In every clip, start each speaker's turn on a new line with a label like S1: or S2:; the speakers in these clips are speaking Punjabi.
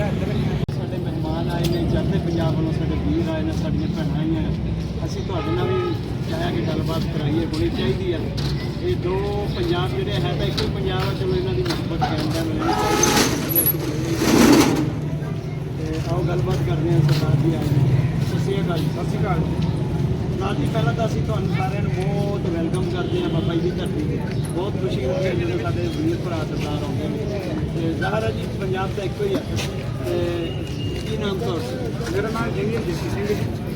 S1: ਸਾਡੇ ਮਹਿਮਾਨ ਆਏ ਨੇ, ਚੜ੍ਹਦੇ ਪੰਜਾਬ ਵੱਲੋਂ ਸਾਡੇ ਵੀਰ ਆਏ ਨੇ, ਸਾਡੀਆਂ ਭੈਣਾਂ ਆਈਆਂ ਨੇ। ਅਸੀਂ ਤੁਹਾਡੇ ਨਾਲ ਵੀ ਚਾਹਿਆ ਕਿ ਗੱਲਬਾਤ ਕਰਾਈਏ, ਹੋਣੀ ਚਾਹੀਦੀ ਆ ਇਹ ਦੋ ਪੰਜਾਬ ਜਿਹੜੇ ਹੈ ਤਾਂ ਇੱਕੋ ਪੰਜਾਬ ਆ, ਚਲੋ ਇਹਨਾਂ ਦੀ ਮੁਹੱਬਤ ਕਹਿੰਦਾ ਮਿਲਣੀ ਤੇ ਆਓ ਗੱਲਬਾਤ ਕਰਦੇ ਹਾਂ ਸਰਦਾਰ ਜੀ ਆਏ ਨੇ ਸਤਿ ਸ਼੍ਰੀ ਅਕਾਲ ਜੀ। ਸਤਿ ਸ਼੍ਰੀ ਅਕਾਲ ਨਾਲ ਜੀ ਪਹਿਲਾਂ ਤਾਂ ਅਸੀਂ ਤੁਹਾਨੂੰ ਸਾਰਿਆਂ ਨੂੰ ਬਹੁਤ ਵੈਲਕਮ ਕਰਦੇ ਹਾਂ ਬਾਬਾ ਜੀ ਦੀ ਧਰਤੀ ਤੇ। ਬਹੁਤ ਖੁਸ਼ੀ ਹੁੰਦੀ ਹੈ ਜਦੋਂ ਸਾਡੇ ਵੀਰ ਭਰਾ ਸਰਦਾਰ ਆਉਂਦੇ ਨੇ। ਤੇ ਜ਼ਾਹਰ ਹੈ ਜੀ ਪੰਜਾਬ ਤਾਂ ਇੱਕੋ ਹੀ ਹੈ ਤੇ ਕੀ ਨਾਮ ਤੁਹਾਡਾ?
S2: ਮੇਰਾ ਨਾਮ ਇੰਜੀਨੀਅਰ ਜੱਸੀ ਸਿੰਘ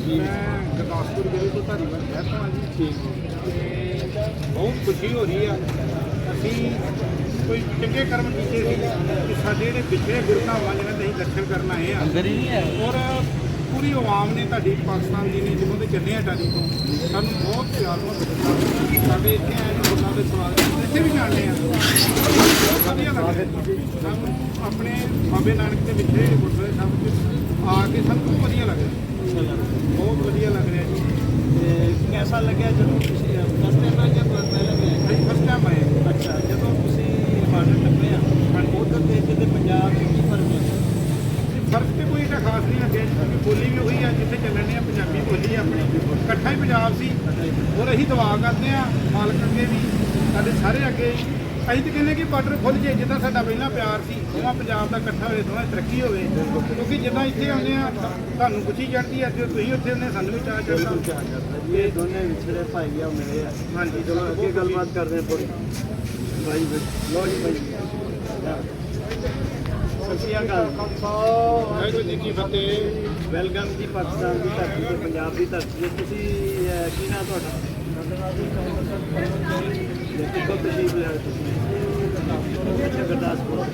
S2: ਜੀ। ਮੈਂ ਗੁਰਦਾਸਪੁਰ ਜ਼ਿਲ੍ਹੇ ਤੋਂ ਧਾਰੀਵਾਲ ਰਹਿੰਦਾ ਹਾਂ ਜੀ।
S1: ਠੀਕ।
S2: ਤੇ ਬਹੁਤ ਖੁਸ਼ੀ ਹੋ ਰਹੀ ਆ। ਅਸੀਂ ਕੋਈ ਚੰਗੇ ਕਰਮ ਕੀਤੇ ਸੀ ਕਿ ਸਾਡੇ ਜਿਹੜੇ ਪਿਛਲੇ ਗੁਰਧਾਮਾਂ ਜਿਹਨਾਂ ਦੇ ਅਸੀਂ ਦਰਸ਼ਨ ਕਰਨ ਆਏ ਆ
S1: ਅੰਦਰ ਹੀ ਨਹੀਂ ਹੈ
S2: ਔਰ ਪੂਰੀ ਆਵਾਮ ਨੇ ਤੁਹਾਡੀ ਪਾਕਿਸਤਾਨ ਦੀ ਨੇ ਜਦੋਂ ਦੇ ਚੱਲੇ ਆ ਟਾਲੀ ਤੋਂ। ਸਾਨੂੰ ਬਹੁਤ ਪਿਆਰ ਨਾਲ ਦਿੱਤਾ ਸਾਡੇ ਇੱਥੇ ਆਏ ਨੇ ਲੋਕਾਂ ਦੇ ਸਵਾਗਤ ਇੱਥੇ ਵੀ ਜਾਣਦੇ ਆ। ਬਹੁਤ ਵਧੀਆ ਲੱਗਦਾ। ਸਾਨੂੰ ਆਪਣੇ ਬਾਬੇ ਨਾਨਕ ਦੇ ਵਿਖੇ ਗੁਰਦੁਆਰੇ ਸਾਹਿਬ ਵਿੱਚ ਆ ਕੇ ਸਾਨੂੰ ਬਹੁਤ ਵਧੀਆ ਲੱਗ ਰਿਹਾ ਬਹੁਤ ਵਧੀਆ ਲੱਗ ਰਿਹਾ ਜੀ।
S1: ਤੇ ਕਿਹਦਾ ਲੱਗਿਆ ਜਦੋਂ ਤੁਸੀਂ ਫਸਟ ਟਾਈਮ ਆਏ ਜਾਂ ਪਹਿਲਾਂ ਵੀ ਆਏ?
S2: ਫਸਟ ਟਾਈਮ ਆਏ ਹਾਂ।
S1: ਅੱਛਾ ਜਦੋਂ ਤੁਸੀਂ ਬਾਰਡਰ ਟੱਪੇ ਆ ਉਧਰ ਤੇ ਇੱਥੇ ਤੇ ਪੰਜਾਬ ਵਿੱਚ ਕੀ ਫ਼ਰਕ ਹੈ
S2: ਫ਼ਰਕ ਤੇ ਕੋਈ ਏਡਾ ਖਾਸ ਨਹੀਂ ਲੱਗਿਆ ਜੀ ਕਿਉਂਕਿ ਬੋਲੀ ਵੀ ਉਹੀ ਆ ਜਿੱਥੇ ਚੱਲਣੇ ਆ ਪੰਜਾਬੀ ਬੋਲੀ ਆ ਆਪਣੀ ਇਕੱਠਾ ਹੀ ਪੰਜਾਬ ਸੀ। ਔਰ ਅਸੀਂ ਦੁਆ ਕਰਦੇ ਆ ਮਾਲਕ ਅੱਗੇ ਵੀ ਸਾਡੇ ਸਾਰੇ ਅੱਗੇ। ਅਸੀਂ ਤਾਂ ਕਹਿੰਦੇ ਕਿ ਬਾਰਡਰ ਖੁੱਲ ਜੇ ਜਿੱਦਾਂ ਸਾਡਾ ਪਹਿਲਾਂ ਪਿਆਰ ਸੀ ਦੋਵਾਂ ਪੰਜਾਬ ਦਾ ਇਕੱਠਾ ਹੋਵੇ ਦੋਵਾਂ ਤਰੱਕੀ ਹੋਵੇ। ਕਿਉਂਕਿ ਜਿੱਦਾਂ ਇੱਥੇ ਆਉਂਦੇ ਆ ਤੁਹਾਨੂੰ ਖੁਸ਼ੀ ਚੜ੍ਹਦੀ ਆ ਜੇ ਤੁਸੀਂ ਉੱਥੇ ਹੁੰਦੇ ਸਾਨੂੰ ਵੀ ਚਾਹ ਚੜ੍ਹਦਾ।
S1: ਇਹ ਦੋਨੇ ਵਿਛੜੇ ਭਾਈ ਆ ਮਿਲੇ ਆ।
S2: ਹਾਂਜੀ।
S1: ਚਲੋ ਅੱਗੇ ਗੱਲਬਾਤ ਕਰਦੇ ਹਾਂ ਥੋੜੀ ਭਾਈ ਲੋ ਜੀ ਭਾਈ ਸਤਿ ਸ਼੍ਰੀ ਅਕਾਲ
S2: ਵਾਹਿਗੁਰੂ ਜੀ ਕੀ ਫਤਿਹ।
S1: ਵੈਲਕਮ ਜੀ ਪਾਕਿਸਤਾਨ ਦੀ ਧਰਤੀ ਤੇ ਪੰਜਾਬ ਦੀ ਧਰਤੀ ਤੇ। ਤੁਸੀਂ ਅਹ, ਕੀ ਨਾਮ ਤੁਹਾਡਾ? ਜੇ ਕਿਹੋ ਤਸ਼ਰੀਫ ਲਿਆ ਤੁਸੀਂ। ਅੱਛਾ ਗੁਰਦਾਸਪੁਰ।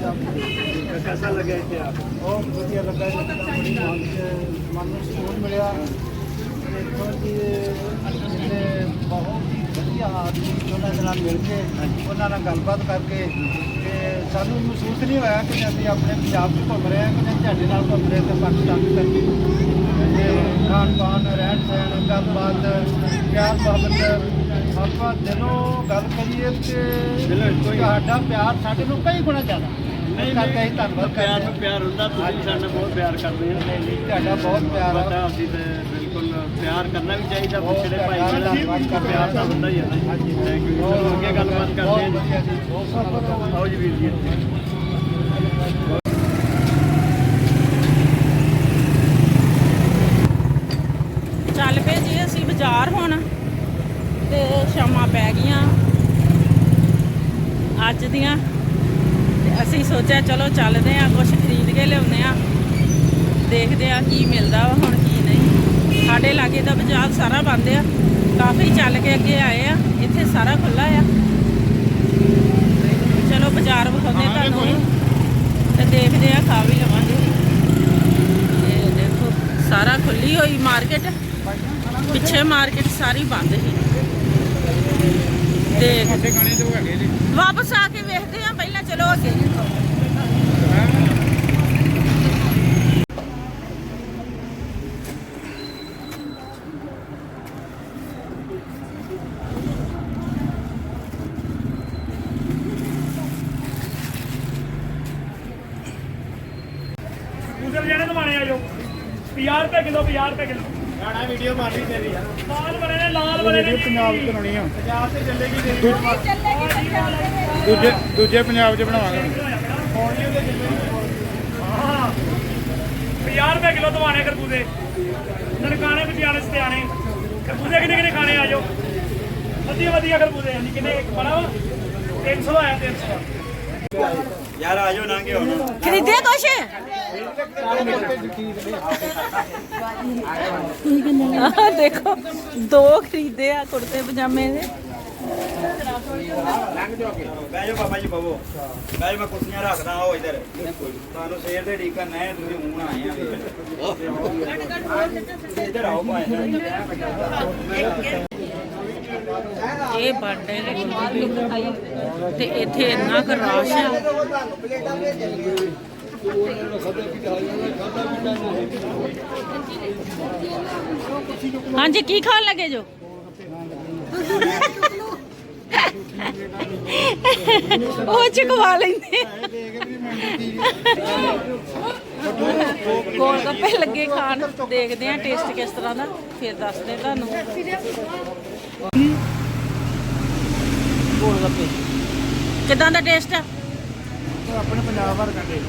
S1: ਤਾਂ ਕੈਸਾ ਲੱਗਿਆ ਇੱਥੇ ਆਪ
S3: ਬਹੁਤ ਵਧੀਆ ਲੱਗਾ ਜੀ। ਮਨ ਨੂੰ ਸਕੂਨ ਮਿਲਿਆ। ਦੇਖੋ ਜੀ ਜਿਹੜੇ ਬਹੁਤ ਹੀ ਵਧੀਆ ਆਦਮੀ ਉਹਨਾਂ ਦੇ ਨਾਲ ਮਿਲ ਕੇ ਉਹਨਾਂ ਨਾਲ ਗੱਲਬਾਤ ਕਰਕੇ ਤੇ ਸਾਨੂੰ ਮਹਿਸੂਸ ਨਹੀਂ ਹੋਇਆ ਕਿ ਅਸੀਂ ਆਪਣੇ ਪੰਜਾਬ 'ਚ ਘੁੰਮ ਰਹੇ ਹਾਂ ਕਿ ਤੁਹਾਡੇ ਨਾਲ ਘੁੰਮ ਰਹੇ ਤੇ ਪਾਕਿਸਤਾਨ 'ਚ ਕਰਕੇ ਤੇ ਖਾਣ ਪਾਣ ਰਹਿਣ ਸਹਿਣ ਗੱਲਬਾਤ ਪਿਆਰ ਮੁਹੱਬਤ ਆਪਾਂ ਦਿਲੋਂ ਗੱਲ ਕਰੀਏ ਤੇ। ਤੁਹਾਡਾ ਪਿਆਰ ਸਾਡੇ ਨੂੰ ਕਈ ਗੁਣਾ ਜ਼ਿਆਦਾ
S1: ਨਹੀਂ
S3: ਕਰਕੇ
S1: ਨਹੀਂ।
S3: ਅਸੀਂ ਧੰਨਵਾਦ
S1: ਪਿਆਰ
S3: ਕਰਦੇ।
S1: ਨੂੰ
S3: ਹਾਂ
S1: ਪਿਆਰ ਹੁੰਦਾ ਤੁਸੀਂ ਸਾਡੇ ਨਾਲ ਬਹੁਤ ਪਿਆਰ ਕਰਦੇ ਹੋ
S3: ਨਹੀਂ, ਨਹੀਂ, ਤੁਹਾਡਾ ਬਹੁਤ ਪਿਆਰ ਆ।
S1: ਪਤਾ ਅਸੀਂ ਤੇ ਬਿਲਕੁਲ ਪਿਆਰ ਕਰਨਾ ਵੀ ਚਾਹੀਦਾ
S3: ਬਹੁਤ
S1: ਪਿਛੜੇ ਭਾਈ
S3: ਪਿਆਰ,
S1: ਨਾਲ
S3: ਧੰਨਵਾਦ ਕਰਦੇ
S1: ਪਿਆਰ ਤਾਂ ਹੁੰਦਾ ਹੀ ਹੈ ਨਾ
S3: ਹਾਂਜੀ।
S1: ਜੀ ਥੈਂਕ ਯੂ ਚਲੋ ਅੱਗੇ ਗੱਲਬਾਤ ਕਰਦੇ ਹਾਂ
S3: ਬਹੁਤ ਵਧੀਆ ਜੀ। ਬਹੁਤ ਸੋਹਣਾ ਲੱਗਾ
S1: ਆਓ ਜੀ ਵੀਰ ਜੀ ਇੱਥੇ।
S4: ਚੱਲ ਪਏ ਜੀ ਅਸੀਂ ਬਾਜ਼ਾਰ ਹੁਣ ਤੇ ਸ਼ਾਮਾਂ ਪੈ ਗਈਆਂ। ਅੱਜ ਦੀਆਂ ਅਸੀਂ ਸੋਚਿਆ ਚਲੋ ਚੱਲਦੇ ਆ ਕੁਝ ਖਰੀਦ ਕੇ ਲਿਆਉਂਦੇ ਆ ਦੇਖਦੇ ਆ ਕੀ ਮਿਲਦਾ ਵਾ ਹੁਣ ਕੀ ਨਹੀਂ। ਸਾਡੇ ਲਾਗੇ ਦਾ ਬਾਜ਼ਾਰ ਸਾਰਾ ਬੰਦ ਆ ਕਾਫੀ ਚੱਲ ਕੇ ਅੱਗੇ ਆਏ ਆ ਇੱਥੇ ਸਾਰਾ ਖੁੱਲਾ ਆ। ਚਲੋ ਬਾਜ਼ਾਰ ਵਿਖਾਉਂਦੇ ਤੁਹਾਨੂੰ। ਤੇ ਦੇਖਦੇ ਆ ਖਾ ਵੀ ਲਵਾਂਗੇ। ਇਹ ਦੇਖੋ ਸਾਰਾ ਖੁੱਲੀ ਹੋਈ ਮਾਰਕੀਟ। ਪਿੱਛੇ ਮਾਰਕੀਟ ਸਾਰੀ ਬੰਦ ਸੀ। ਤੇ ਵਾਪਸ ਆ ਕੇ ਵੇਖਦੇ ਆ ਪਹਿਲਾਂ ਚਲੋ ਅੱਗੇ
S5: ਉਧਰ ਜਿਹੜੇ ਦਵਾਣੇ ਆਜੋ 50 ਰੁਪਏ ਕਿਲੋ 50 ਰੁਪਏ ਕਿਲੋ
S1: ਗਾਣਾ ਵੀਡੀਓ ਮਾਰੀ ਤੇਰੀ। ਆ
S5: ਲਾਲ ਬਣੇ ਨੇ ਲਾਲ ਬਣੇ ਨੇ।
S2: ਪੰਜਾਬ ਚ ਬਣਾਉਣੀ ਆ।
S1: ਪੰਜਾਬ ਤੇ ਚੱਲੇਗੀ ਤੇਰੀ।
S2: ਦੂਜੇ ਦੂਜੇ ਪੰਜਾਬ ਚ ਬਣਾਵਾਂਗੇ।
S5: ਹਾਂ। 50 ਰੁਪਏ ਕਿਲੋ ਦਵਾਣੇ ਖਰਬੂਜ਼ੇ। ਨਨਕਾਣੇ ਪਟਿਆਲੇ ਸਤਿਆਣੇ ਖਰਬੂਜ਼ੇ ਕਿੰਨੇ ਕਿੰਨੇ ਖਾਣੇ ਆਜੋ। ਵਧੀਆ ਵਧੀਆ ਖਰਬੂਜ਼ੇ। ਹਾਂਜੀ ਕਿੰਨੇ? ਇੱਕ ਬੜਾ ਵਾ। 300 ਆਇਆ 300
S1: ਯਾਰ ਆਜੋ ਨਾਂਗੇ ਹੁਣ
S4: ਖਰੀਦੇ ਕੁਛ? ਆਹ ਦੇਖੋ, ਦੋ ਖਰੀਦੇ ਆ ਕੁੜਤੇ ਪਜਾਮੇ ਦੇ।
S6: ਬਹਿ ਜਾਓ ਬਾਬਾ ਜੀ ਬਵੋ ਬਹਿ ਜਾਓ ਮੈਂ ਕੁਰਸੀਆਂ ਰੱਖਦਾ ਆਓ ਇਧਰ ਤੁਹਾਨੂੰ ਸੇਰ ਦੇ ਢੀਕਾ ਨਹਿ ਤੁਸੀਂ ਮੂੰਹ ਆਏ ਆ ਇਧਰ ਆਓ ਭਾਈ
S4: ਇਹ ਬਰਥਡੇ ਦੇ ਤੇ ਇੱਥੇ ਇੰਨਾ ਕੁ ਰਸ਼ ਆ। ਹਾਂਜੀ, ਕੀ ਖਾਣ ਲੱਗੇ ਜੋ? ਉਹ ਚਕਵਾ ਲੈਂਦੇ। ਗੋਲ ਗੱਪੇ ਲੱਗੇ ਖਾਣ। ਦੇਖਦੇ ਆ ਟੇਸਟ ਕਿਸ ਤਰ੍ਹਾਂ ਦਾ, ਫਿਰ ਦੱਸਦੇ ਤੁਹਾਨੂੰ। ਗੋਲ ਗੱਪੇ। ਕਿਦਾਂ ਦਾ ਟੇਸਟ
S2: ਆਪਣੇ ਪੰਜਾਬ ਵਰ ਕੰਡੇ